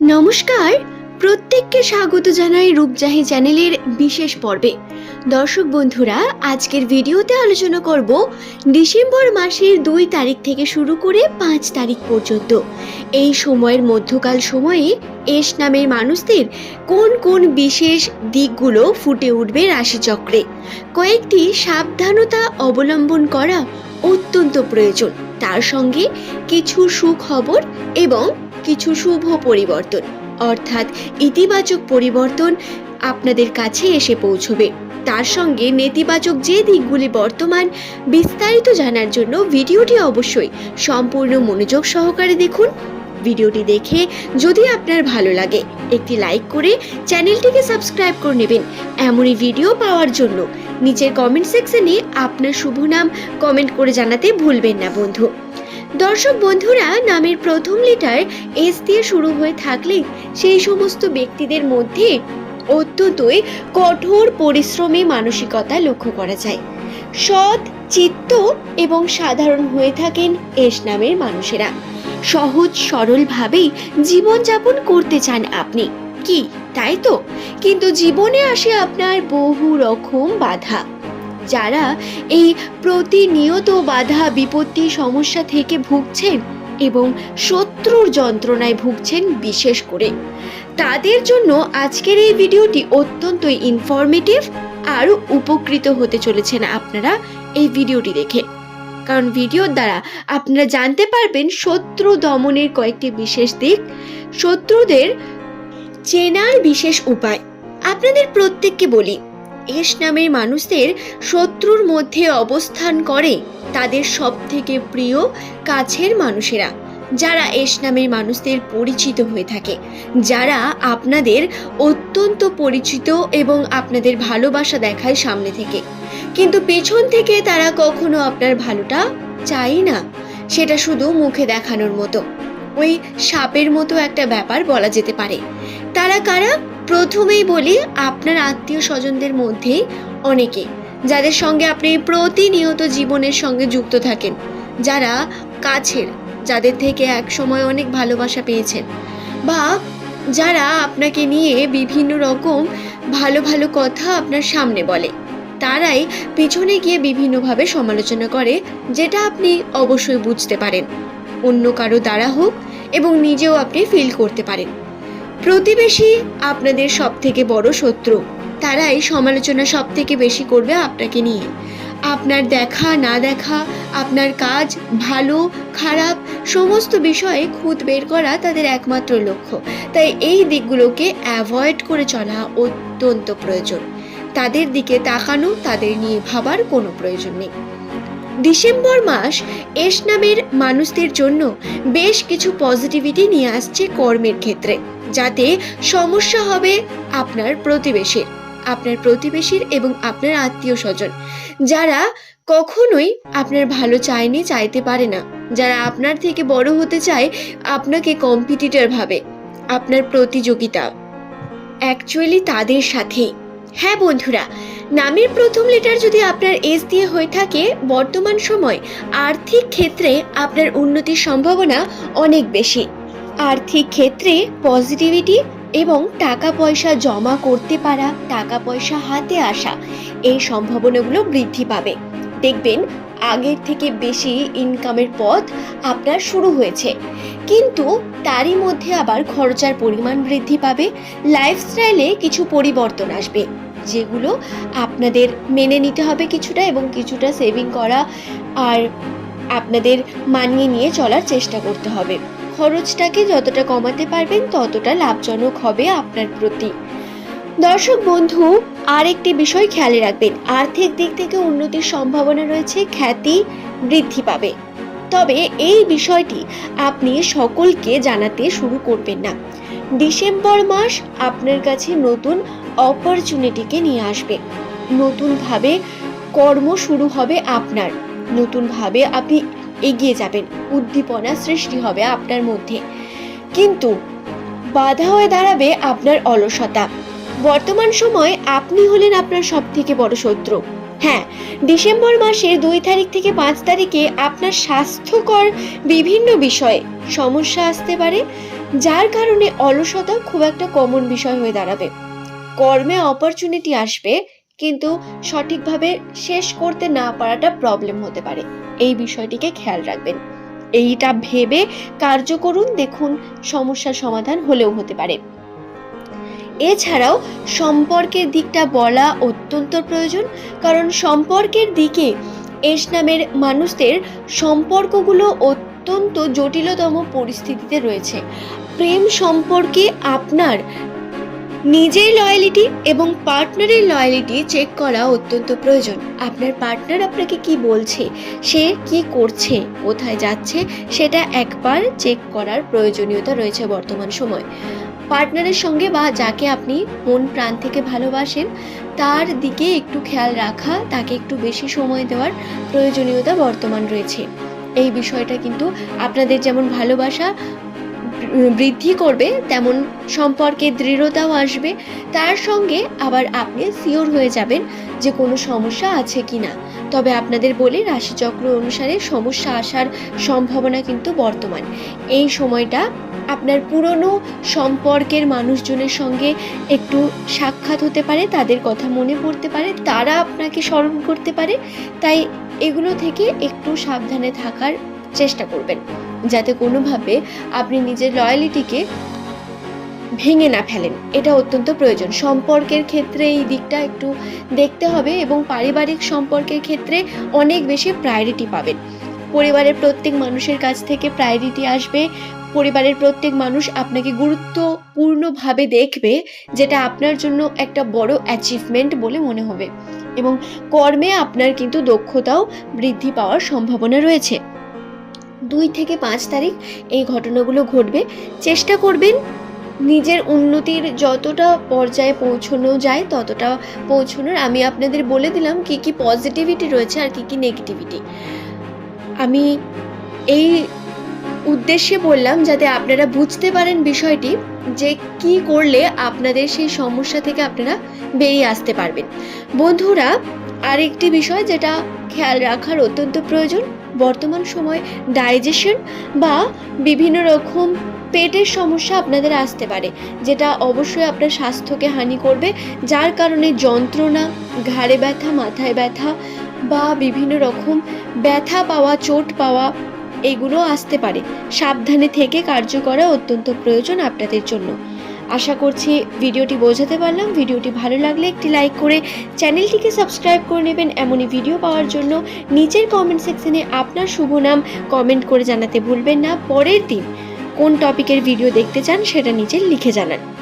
নমস্কার। প্রত্যেককে স্বাগত জানাই রূপজাহি চ্যানেলের বিশেষ পর্বে। দর্শক বন্ধুরা, আজকের ভিডিওতে আলোচনা করব ডিসেম্বর মাসের দুই তারিখ থেকে শুরু করে পাঁচ তারিখ পর্যন্ত। এই সময়ের মধ্যকাল সময়ে এস নামের মানুষদের কোন কোন বিশেষ দিকগুলো ফুটে উঠবে রাশিচক্রে? কয়েকটি সাবধানতা অবলম্বন করা অত্যন্ত প্রয়োজন। তার সঙ্গে কিছু সুখবর এবং কিছু শুভ পরিবর্তন। অর্থাৎ ইতিবাচক পরিবর্তন আপনাদের কাছে এসে পৌঁছবে। তার সঙ্গে নেতিবাচক যে দিকগুলি বর্তমান বিস্তারিত জানার জন্য ভিডিওটি অবশ্যই সম্পূর্ণ মনোযোগ সহকারে দেখুন। ভিডিওটি দেখে যদি আপনার ভালো লাগে, একটি লাইক করে চ্যানেলটিকে সাবস্ক্রাইব করে নেবেন। এমনই ভিডিও পাওয়ার জন্য। নিচের কমেন্ট সেকশনে আপনার শুভ নাম কমেন্ট করে জানাতে ভুলবেন না, বন্ধু। দর্শক বন্ধুরা, নামের প্রথম লেটার এস দিয়ে শুরু হয়ে থাকলে সেই সমস্ত ব্যক্তিদের মধ্যে অত্যন্তই কঠোর পরিশ্রমী মানসিকতা লক্ষ্য করা যায়। সৎ চিত্ত এবং সাধারণ হয়ে থাকেন এস নামের মানুষেরা। সহজ, সরলভাবেই জীবনযাপন করতে চান আপনি। কি, তাই তো? কিন্তু জীবনে আসে আপনার বহু রকম বাধা। যারা এই প্রতিনিয়ত বাধা বিপত্তি সমস্যা থেকে ভুগছেন এবং শত্রুর যন্ত্রণায় ভুগছেন বিশেষ করে। তাদের জন্য আজকের এই ভিডিওটি অত্যন্ত ইনফরমেটিভ আর উপকৃত হতে চলেছেন আপনারা এই ভিডিওটি দেখে। কারণ ভিডিওর দ্বারা আপনারা জানতে পারবেন শত্রু দমনের কয়েকটি বিশেষ দিক, শত্রুদের চেনার বিশেষ উপায়। আপনাদের প্রত্যেককে বলি এস নামের মানুষদের শত্রুর মধ্যে অবস্থান করে তাদের সব থেকে প্রিয় কাছের মানুষেরা, যারা এস নামের মানুষদের পরিচিত হয়ে থাকে, যারা আপনাদের অত্যন্ত পরিচিত এবং আপনাদের ভালোবাসা দেখায় সামনে থেকে। কিন্তু পেছন থেকে তারা কখনো আপনার ভালোটা চাই না, সেটা শুধু মুখে দেখানোর মতো। ওই সাপের মতো একটা ব্যাপার বলা যেতে পারে। তারা কারা? প্রথমেই বলি, আপনার আত্মীয় স্বজনদের মধ্যে অনেকে, যাদের সঙ্গে আপনি প্রতিনিয়ত জীবনের সঙ্গে যুক্ত থাকেন, যারা কাছের, যাদের থেকে এক সময় অনেক ভালোবাসা পেয়েছেন, বা যারা আপনাকে নিয়ে বিভিন্ন রকম ভালো ভালো কথা আপনার সামনে বলে, তারাই পিছনে গিয়ে বিভিন্নভাবে সমালোচনা করে, যেটা আপনি অবশ্যই বুঝতে পারেন। অন্য কারও দ্বারা হোক এবং নিজেও আপনি ফিল করতে পারেন। প্রতিবেশী আপনাদের সব থেকে বড় শত্রু। তারাই সমালোচনা সব থেকে বেশি করবে আপনাকে নিয়ে। আপনার দেখা, না দেখা, আপনার কাজ, ভালো, খারাপ, সমস্ত বিষয়ে খুঁত বের করা তাদের একমাত্র লক্ষ্য। তাই এই দিকগুলোকে অ্যাভয়েড করে চলা অত্যন্ত প্রয়োজন। তাদের দিকে তাকানো, তাদের নিয়ে ভাবার কোনো প্রয়োজন নেই। ডিসেম্বর মাস এস নামের মানুষদের জন্য বেশ কিছু পজিটিভিটি নিয়ে আসছে কর্মের ক্ষেত্রে। যাতে সমস্যা হবে আপনার প্রতিবেশীর আপনার প্রতিবেশীর এবং আপনার আত্মীয় স্বজন যারা কখনোই আপনার ভালো চায়নি চাইতে পারে না, যারা আপনার থেকে বড় হতে চায় আপনাকে কম্পিটিটর ভাবে, আপনার প্রতিযোগিতা। অ্যাকচুয়ালি তাদের সাথেই। হ্যাঁ বন্ধুরা, নামের প্রথম লেটার যদি আপনার এস দিয়ে হয়ে থাকে, বর্তমান সময় আর্থিক ক্ষেত্রে আপনার উন্নতির সম্ভাবনা অনেক বেশি। আর্থিক ক্ষেত্রে পজিটিভিটি এবং টাকা পয়সা জমা করতে পারা টাকা পয়সা হাতে আসা, এই সম্ভাবনাগুলো বৃদ্ধি পাবে। দেখবেন, আগের থেকে বেশি ইনকামের পথ আপনার শুরু হয়েছে। কিন্তু তারই মধ্যে আবার খরচার পরিমাণ বৃদ্ধি পাবে লাইফস্টাইলে কিছু পরিবর্তন আসবে, যেগুলো আপনাদের মেনে নিতে হবে কিছুটা এবং কিছুটা সেভিং করা আর আপনাদের মানিয়ে নিয়ে চলার চেষ্টা করতে হবে। খরচটাকে যতটা কমাতে পারবেন, ততটা লাভজনক হবে আপনার প্রতি। দর্শক বন্ধু আর একটি বিষয় খেয়ালে রাখবেন। আর্থিক দিক থেকে উন্নতির সম্ভাবনা রয়েছে, খ্যাতি বৃদ্ধি পাবে। তবে এই বিষয়টি আপনি সকলকে জানাতে শুরু করবেন না। ডিসেম্বর মাস আপনার কাছে নতুন অপরচুনিটিকে নিয়ে আসবে। নতুনভাবে কর্ম শুরু হবে আপনার। নতুনভাবে আপনি এগিয়ে যাবেন। উদ্দীপনা সৃষ্টি হবে আপনার মধ্যে। কিন্তু বাধা হয়ে দাঁড়াবে আপনার অলসতা। বর্তমান সময় আপনি হলেন আপনার সব থেকে বড় শত্রু। হ্যাঁ ডিসেম্বর মাসের দুই তারিখ থেকে পাঁচ তারিখে আপনার স্বাস্থ্যকর বিভিন্ন বিষয়ে সমস্যা আসতে পারে, যার কারণে অলসতা খুব একটা কমন বিষয় হয়ে দাঁড়াবে। কর্মে অপরচুনিটি আসবে কিন্তু সঠিকভাবে শেষ করতে না পারাটা প্রবলেম হতে পারে। এই বিষয়টিকে খেয়াল রাখবেন। এইটা ভেবে কার্য করুন, দেখুন সমস্যার সমাধান হলেও হতে পারে। এছাড়াও সম্পর্কের দিকটা বলা অত্যন্ত প্রয়োজন, কারণ সম্পর্কের দিকে এস নামের মানুষদের সম্পর্কগুলো অত্যন্ত জটিলতম পরিস্থিতিতে রয়েছে। প্রেম সম্পর্কে আপনার নিজের লয়ালিটি এবং পার্টনারের লয়ালিটি চেক করা অত্যন্ত প্রয়োজন। আপনার পার্টনার আপনাকে কি বলছে, সে কি করছে, কোথায় যাচ্ছে, সেটা একবার চেক করার প্রয়োজনীয়তা রয়েছে বর্তমান সময়। পার্টনারের সঙ্গে বা যাকে আপনি মন প্রাণ থেকে ভালোবাসেন, তার দিকে একটু খেয়াল রাখা, তাকে একটু বেশি সময় দেওয়ার প্রয়োজনীয়তা বর্তমান রয়েছে। এই বিষয়টা কিন্তু আপনাদের যেমন ভালোবাসা বৃদ্ধি করবে, তেমন সম্পর্কে দৃঢ়তাও আসবে। তার সঙ্গে আবার আপনি সিওর হয়ে যাবেন যে কোনো সমস্যা আছে কি না তবে আপনাদের বলে রাশিচক্র অনুসারে সমস্যা আসার সম্ভাবনা কিন্তু বর্তমান। এই সময়টা আপনার পুরনো সম্পর্কের মানুষজনের সঙ্গে একটু সাক্ষাৎ হতে পারে, তাদের কথা মনে পড়তে পারে, তারা আপনাকে স্মরণ করতে পারে। তাই এগুলো থেকে একটু সাবধানে থাকার চেষ্টা করবেন, যাতে কোনোভাবে আপনি নিজের লয়ালিটিকে ভেঙে না ফেলেন। এটা অত্যন্ত প্রয়োজন। সম্পর্কের ক্ষেত্রে এই দিকটা একটু দেখতে হবে এবং পারিবারিক সম্পর্কের ক্ষেত্রে অনেক বেশি প্রায়োরিটি পাবেন। পরিবারের প্রত্যেক মানুষের কাছ থেকে প্রায়োরিটি আসবে। পরিবারের প্রত্যেক মানুষ আপনাকে গুরুত্বপূর্ণভাবে দেখবে, যেটা আপনার জন্য একটা বড় অ্যাচিভমেন্ট বলে মনে হবে। এবং কর্মে আপনার কিন্তু দক্ষতাও বৃদ্ধি পাওয়ার সম্ভাবনা রয়েছে। দুই থেকে পাঁচ তারিখ এই ঘটনাগুলো ঘটবে। চেষ্টা করবেন নিজের উন্নতির যতটা পর্যায়ে পৌঁছানো যায় ততটা পৌঁছানোর। আমি আপনাদের বলে দিলাম কি কি পজিটিভিটি রয়েছে আর কি কি নেগেটিভিটি আমি এই উদ্দেশ্যে বললাম যাতে আপনারা বুঝতে পারেন বিষয়টি যে কি করলে আপনাদের সেই সমস্যা থেকে আপনারা বেরিয়ে আসতে পারবেন। বন্ধুরা, আরেকটি বিষয় যেটা খেয়াল রাখার অত্যন্ত প্রয়োজন বর্তমান সময় ডাইজেশন বা বিভিন্ন রকম পেটের সমস্যা আপনাদের আসতে পারে, যেটা অবশ্যই আপনার স্বাস্থ্যকে হানি করবে, যার কারণে যন্ত্রণা, ঘাড়ে ব্যথা, মাথায় ব্যথা বা বিভিন্ন রকম ব্যথা পাওয়া, চোট পাওয়া, এগুলো আসতে পারে। সাবধানে থেকে কার্য করা অত্যন্ত প্রয়োজন আপনাদের জন্য। আশা করছি ভিডিওটি বোঝাতে পারলাম। ভিডিওটি ভালো লাগলে একটি লাইক করে চ্যানেলটিকে সাবস্ক্রাইব করে নেবেন। এমনই ভিডিও পাওয়ার জন্য নিচের কমেন্ট সেকশনে আপনার শুভ নাম কমেন্ট করে জানাতে ভুলবেন না। পরের দিন কোন টপিকের ভিডিও দেখতে চান সেটা নিচে লিখে জানান।